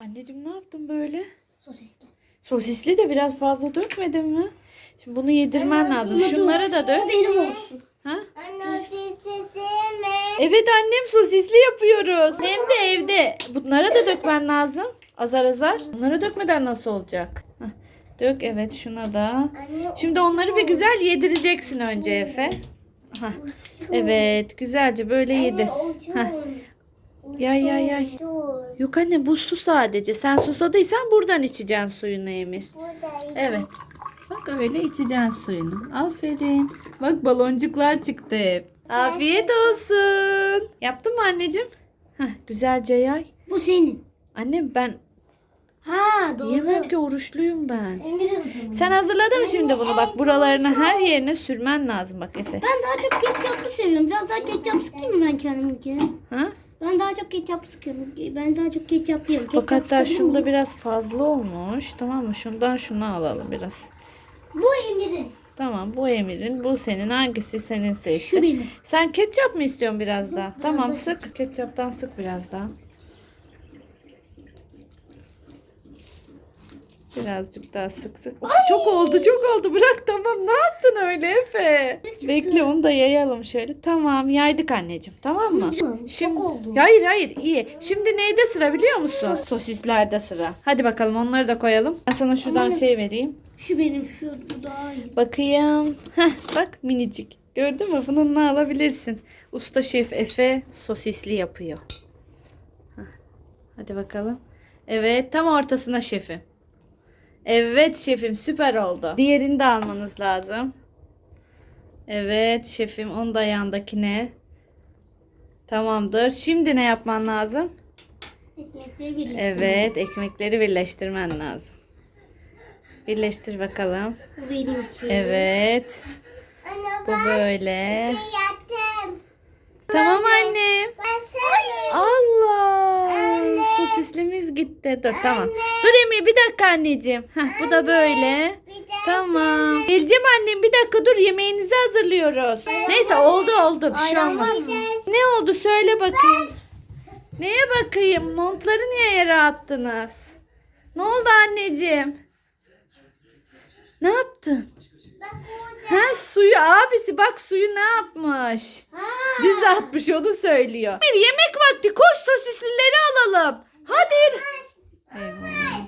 Anneciğim ne yaptın böyle? Sosisli. Sosisli de biraz fazla dökmedin mi? Şimdi bunu yedirmen lazım. Şunları da dök. benim olsun. Ha? Anne. Evet annem sosisli yapıyoruz. Hem de evde. Bunlara da dökmen lazım. Azar azar. Bunları dökmeden nasıl olacak? Hah, Dök evet şuna da. Anne Şimdi onları bir güzel yedireceksin önce Efe. Hah, Evet güzelce böyle yedir. Hah. Yay yay yay. Yok anne bu su sadece. Sen susadıysan buradan içeceksin suyunu Emir. Buradayım. Evet. Bak öyle içeceksin suyunu. Aferin. Bak baloncuklar çıktı hep. Afiyet olsun. Yaptın mı anneciğim? Heh, güzelce yay. Bu senin. Annem ben Ha doğru. yiyemem ki oruçluyum ben. Emir'in. Sen hazırladın mı şimdi bunu? Bak buralarına her yerine sürmen lazım bak Efe. Ben daha çok ketçaplı seviyorum. Biraz daha ketçap sıkayım mı ben kendiminkine? Ha? Ben daha çok ketçap sıkıyorum. Ben daha çok ketçap yiyorum. Ketçap Fakat sıkabilir şunda biraz fazla olmuş. Tamam mı? Şundan şunu alalım biraz. Bu Emir'in. Tamam bu Emir'in bu senin hangisi senin Şu seçti. benim. Sen ketçap mı istiyorsun biraz daha? Tamam sık. Ketçaptan sık biraz daha. Birazcık daha sık sık. Of, çok oldu çok oldu. Bırak tamam. Ne yaptın öyle Efe? Bekle onu da yayalım şöyle. Tamam yaydık anneciğim. Tamam mı? Şimdi oldu. Hayır hayır iyi. Şimdi neyde sıra biliyor musun? Sosislerde sıra. Hadi bakalım onları da koyalım. Ben sana şuradan şey vereyim. Şu benim. Şu bu daha iyi. Bakayım. Heh, bak minicik. Gördün mü? Bununla alabilirsin. Usta şef Efe sosisli yapıyor. Heh, Hadi bakalım. Evet tam ortasına şefim. Evet şefim süper oldu. Diğerini de almanız lazım. Evet şefim onu da yandakine. Tamamdır. Şimdi ne yapman lazım? Ekmekleri birleştir. Evet ekmekleri birleştirmen lazım. Birleştir bakalım. Bu benimki. Evet. Anne Bu böyle. yattım. Tamam annem. Ben. Sosislimiz gitti. Dur tamam. Dur Emir bir dakika anneciğim. Heh, bu da böyle. Tamam. Geleceğim annem bir dakika dur yemeğinizi hazırlıyoruz. Neyse oldu oldu bir şey olmaz. Ne oldu söyle bakayım. Neye bakayım? Montları niye yere attınız? Ne oldu anneciğim? Ne yaptın? Ha suyu abisi bak suyu ne yapmış? Ha. Düz atmış onu söylüyor. Bir yemek vakti koş sosislileri alalım. Hadi.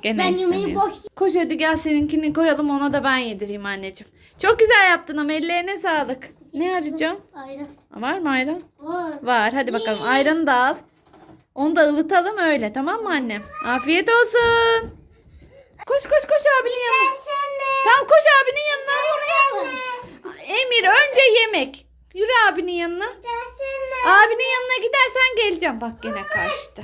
Gene Ben yemeği boş. Koş hadi gel seninkini koyalım ona da ben yedireyim anneciğim. Çok güzel yaptın ama ellerine sağlık. Ne arayacağım? Ayran. Var mı ayran? Var. Var hadi bakalım ayranı da al. Onu da ılıtalım öyle tamam mı annem? Afiyet olsun. Koş koş koş abinin yanına. Tamam koş abinin yanına. Emir önce yemek. Yürü abinin yanına. Abinin yanına gidersen geleceğim. Bak gene kaçtı.